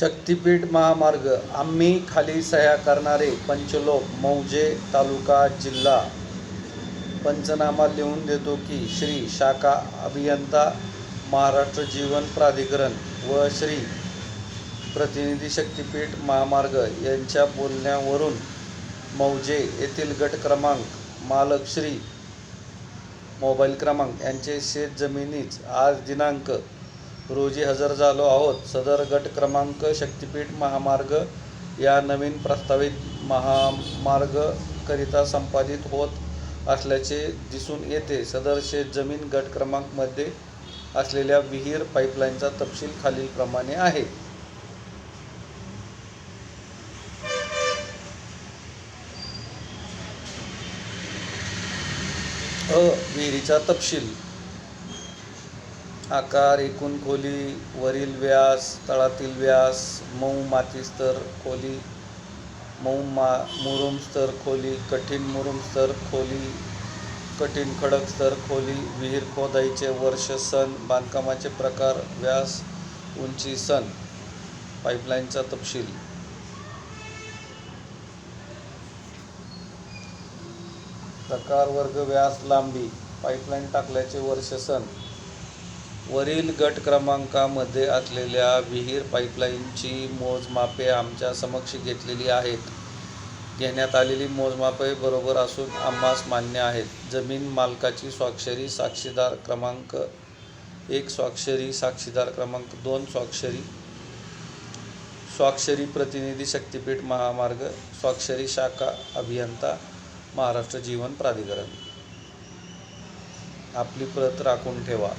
शक्तिपीठ महामार्ग. आम्ही खाली सह्या करणारे पंचलोक मौजे तालुका जिल्हा. पंचनामा लिहून देतो की श्री शाखा अभियंता महाराष्ट्र जीवन प्राधिकरण व श्री प्रतिनिधी शक्तिपीठ महामार्ग यांच्या बोलण्यावरून मौजे येथील गट क्रमांक मालक श्री मोबाईल क्रमांक यांचे शेत जमिनीच आज दिनांक रोजी हजर झालो आहोत. सदर गट क्रमांक शक्तिपीठ महामार्ग या नवीन प्रस्तावित महामार्गकरिता संपादित होत असल्याचे दिसून येते. सदर शेत जमीन गट क्रमांकमध्ये असलेल्या विहीर पाईपलाईनचा तपशील खालीलप्रमाणे आहे. अ विहिरीचा तपशील. आकार एकूण खोली वरील व्यास तळातील व्यास मऊ माती स्तर खोली मऊ मा मुरुम स्तर खोली कठीण मुरुम स्तर खोली कठीण खडक स्तर खोली विहीर खोदाईचे वर्ष सन बांधकामाचे प्रकार व्यास उंची सन. पाईपलाईनचा तपशील. प्रकार वर्ग व्यास लांबी. पाईपलाईन टाकल्याचे वर्ष सन. वरील गट क्रमांकामध्ये असलेल्या विहीर पाईपलाईनची मोजमापे आमच्या समक्ष घेतलेली आहेत. घेण्यात आलेली मोजमापे बरोबर असून आम्हास मान्य आहेत. जमीन मालकाची स्वाक्षरी साक्षीदार क्रमांक एक स्वाक्षरी साक्षीदार क्रमांक दोन स्वाक्षरी स्वाक्षरी प्रतिनिधी शक्तिपीठ महामार्ग स्वाक्षरी शाखा अभियंता महाराष्ट्र जीवन प्राधिकरण. आपली प्रत राखून ठेवा.